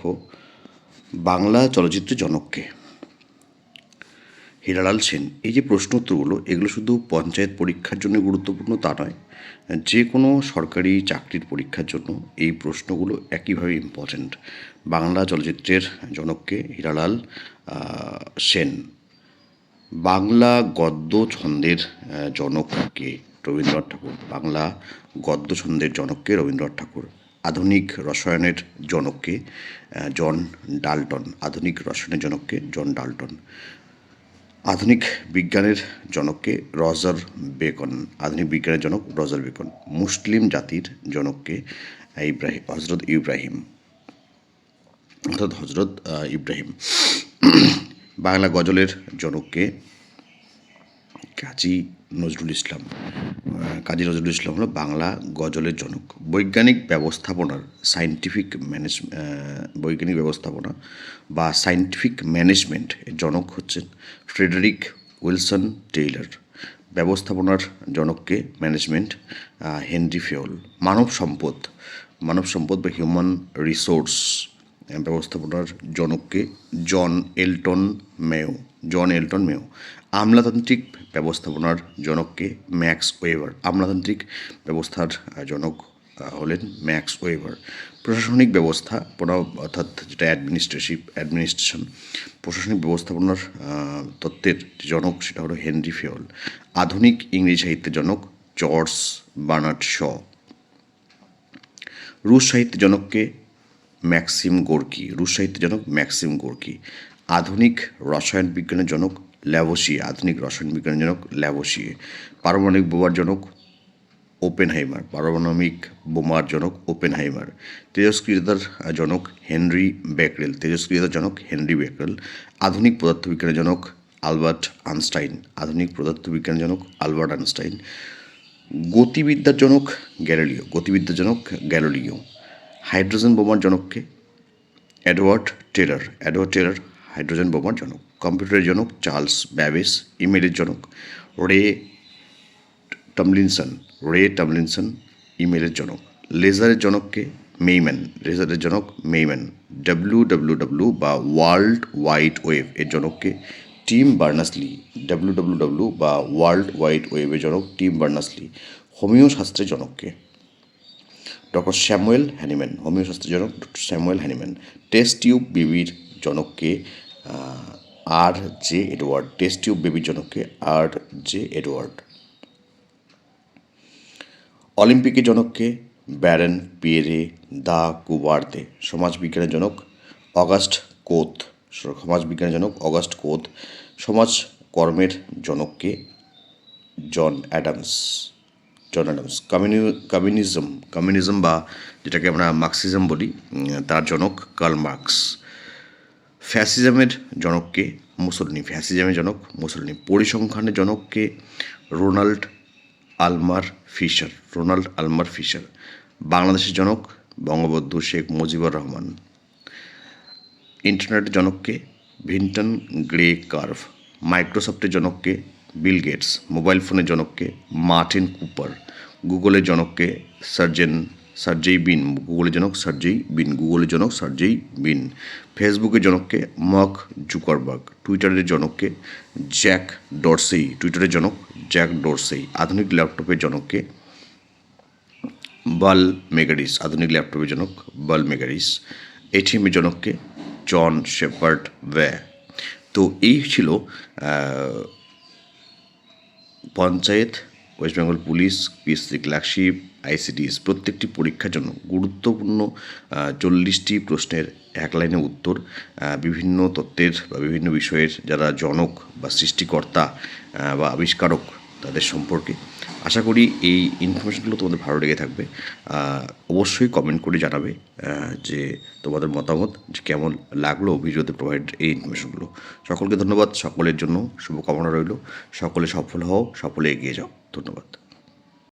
দেখো, বাংলা চলচ্চিত্রের জনককে। হীরালাল সেন, এই যে প্রশ্ন উত্তরগুলো এগুলো শুধু পঞ্চায়েত পরীক্ষার জন্য গুরুত্বপূর্ণ তা নয়, যে কোনো সরকারি চাকরির পরীক্ষার জন্য এই প্রশ্নগুলো একইভাবে ইম্পর্ট্যান্ট বাংলা চলচ্চিত্রের জনককে হীরালাল সেন। বাংলা গদ্য ছন্দের জনককে রবীন্দ্রনাথ ঠাকুর। বাংলা গদ্য ছন্দের জনককে রবীন্দ্রনাথ ঠাকুর। আধুনিক রসায়নের জনককে জন ডাল্টন, আধুনিক রসায়নের জনককে, জন ডাল্টন। আধুনিক বিজ্ঞানের জনককে রজার বেকন, আধুনিক বিজ্ঞানের জনক রজার বেকন, মুসলিম জাতির জনককে ইব্রাহিম হজরত ইব্রাহিম। অর্থাৎ হজরত ইব্রাহিম। বাংলা গজলের জনককে কাজী নজরুল ইসলাম। কাজী নজরুল ইসলাম হলো বাংলা গজলের জনক। বৈজ্ঞানিক ব্যবস্থাপনার সায়েন্টিফিক ম্যানেজ বৈজ্ঞানিক ব্যবস্থাপনা বা সায়েন্টিফিক ম্যানেজমেন্ট জনক হচ্ছেন ফ্রেডারিক উইলসন টেইলার। ব্যবস্থাপনার জনককে ম্যানেজমেন্ট হেনরি ফেওল। মানব সম্পদ মানব সম্পদ বা হিউম্যান রিসোর্স ব্যবস্থাপনার জনককে জন এলটন মেও। জন এলটন মেও। আমলাতান্ত্রিক ব্যবস্থাপনার জনককে ম্যাক্স ওয়েভার। আমলাতান্ত্রিক ব্যবস্থার জনক হলেন ম্যাক্স ওয়েভার। প্রশাসনিক ব্যবস্থাপনা অর্থাৎ যেটা অ্যাডমিনিস্ট্রেটিভ অ্যাডমিনিস্ট্রেশন, প্রশাসনিক ব্যবস্থাপনার তত্ত্বের জনক সেটা হলো হেনরি ফেওল। আধুনিক ইংরেজি সাহিত্যের জনক জর্জ বার্নার্ড শ। রুশ সাহিত্যের জনককে ম্যাক্সিম গোর্কি, রুশ সাহিত্যের জনক ম্যাক্সিম গোর্কি, আধুনিক রসায়ন বিজ্ঞানের জনক ল্যাভোসিয়ে, আধুনিক রসায়ন বিজ্ঞানের জনক ল্যাভোসিয়ে, পারমাণবিক বোমার জনক ওপেনহাইমার, পারমাণবিক বোমার জনক ওপেনহাইমার তেজস্ক্রিয়তার জনক হেনরি বেকরেল তেজস্ক্রিয়তার জনক হেনরি বেকরেল আধুনিক পদার্থবিজ্ঞানের জনক আলবার্ট আনস্টাইন আধুনিক পদার্থবিজ্ঞানের জনক আলবার্ট আনস্টাইন গতিবিদ্যার জনক গ্যালিলিও গতিবিদ্যার জনক গ্যালিলিও। হাইড্রোজেন বোমার জনককে Edward Teller. Edward Teller hydrogen বোমার জনক। কম্পিউটারের জনক চার্লস ব্যাবেস ইমেলের জনক রে টমলিনসন। রে টমলিনসন ইমেলের জনক। লেজারের জনককে মেইম্যান লেজারের জনক মেইম্যান ডাব্লিউ ডাব্লিউ ডাব্লিউ বা ওয়ার্ল্ড ওয়াইড ওয়েব এর জনককে Tim Berners Lee. W W W বা ওয়ার্ল্ড ওয়াইড ওয়েবের জনক টিম বার্নাসলি। হোমিও শাস্ত্রের জনককে ডক্টর স্যামুয়েল হ্যানিম্যান হোমিও শাস্ত্রের জনক doctor Samuel Hahnemann. Test tube বেবির জনককে R J Edward test tube বেবির জনককে আর জে এডওয়ার্ড অলিম্পিকের জনককে, ব্যারেন পিয়েরে দা কুবার্দে। সমাজবিজ্ঞানের জনক, অগাস্ট কোত। সমাজবিজ্ঞানের জনক, অগাস্ট কোত। সমাজ কর্মের জনককে, জন অ্যাডামস। জন অ্যাডামস কমিউনি, কমিউনিজম কমিউনিজম বা যেটাকে আমরা মার্ক্সিজম বলি তার জনক কার্ল মার্কস। ফ্যাসিজমের জনককে মুসলিনি ফ্যাসিজমের জনক মুসলিনি পরিসংখ্যানের জনককে Ronald Aylmer Fisher, Ronald Aylmer Fisher, বাংলাদেশের জনক বঙ্গবন্ধু শেখ মুজিবুর রহমান। ইন্টারনেটের জনককে ভিন্টন গ্রে কার্ভ, মাইক্রোসফটের জনককে বিল গেটস মোবাইল ফোনের জনককে মার্টিন কুপার গুগলের জনককে সার্জেন সার্জেই বিন গুগলের জনক সার্জেই বিন গুগলের জনক সার্জেই বিন ফেসবুকের জনককে মক জুকারবার্গ টুইটারের জনককে জ্যাক ডরসেই টুইটারের জনক জ্যাক ডরসেই আধুনিক ল্যাপটপের জনককে বাল মেগারিস আধুনিক ল্যাপটপের জনক বাল মেগারিস এটিএমের জনককে জন শেপার্ড ব্যা তো এই ছিল panchayat, West Bengal police PSC clerkship ICDS প্রত্যেকটি পরীক্ষার জন্য গুরুত্বপূর্ণ চল্লিশটি প্রশ্নের এক লাইনে উত্তর বিভিন্ন তত্ত্বের বা বিভিন্ন বিষয়ের যারা জনক বা সৃষ্টিকর্তা বা আবিষ্কারক তাদের সম্পর্কে। আশা করি এই ইনফরমেশনগুলো তোমাদের ভালো লেগে থাকবে। অবশ্যই কমেন্ট করে জানাবে যে তোমাদের মতামত, যে কেমন লাগল ভিডিওতে প্রোভাইড এই ইনফরমেশনগুলো সকলকে ধন্যবাদ, সকলের জন্য শুভকামনা রইল। সকলে সফল হও, সকলে এগিয়ে যাও। ধন্যবাদ।